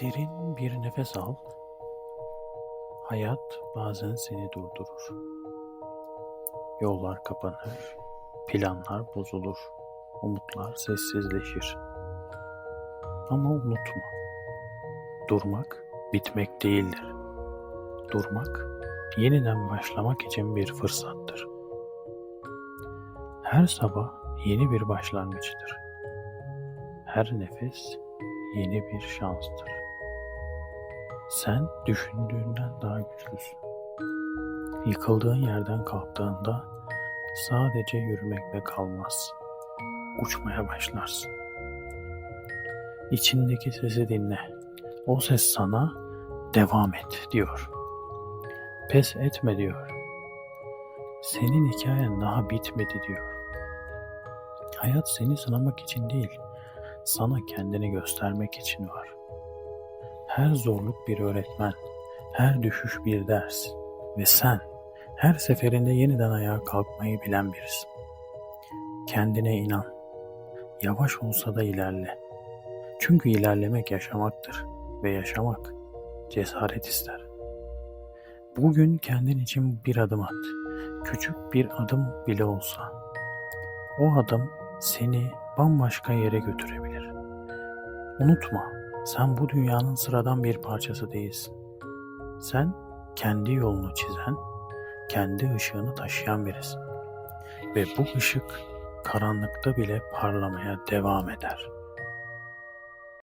Derin bir nefes al. Hayat bazen seni durdurur. Yollar kapanır, planlar bozulur, umutlar sessizleşir. Ama unutma, durmak bitmek değildir. Durmak, yeniden başlamak için bir fırsattır. Her sabah yeni bir başlangıçtır. Her nefes yeni bir şanstır. Sen düşündüğünden daha güçlüsün. Yıkıldığın yerden kalktığında sadece yürümekle kalmaz. Uçmaya başlarsın. İçindeki sesi dinle. O ses sana devam et diyor. Pes etme diyor. Senin hikayen daha bitmedi diyor. Hayat seni sınamak için değil, sana kendini göstermek için var. Her zorluk bir öğretmen, her düşüş bir ders ve sen her seferinde yeniden ayağa kalkmayı bilen birisin. Kendine inan. Yavaş olsa da ilerle. Çünkü ilerlemek yaşamaktır ve yaşamak cesaret ister. Bugün kendin için bir adım at. Küçük bir adım bile olsa. O adım seni bambaşka yere götürebilir. Unutma, sen bu dünyanın sıradan bir parçası değilsin. Sen kendi yolunu çizen, kendi ışığını taşıyan birisin. Ve bu ışık karanlıkta bile parlamaya devam eder.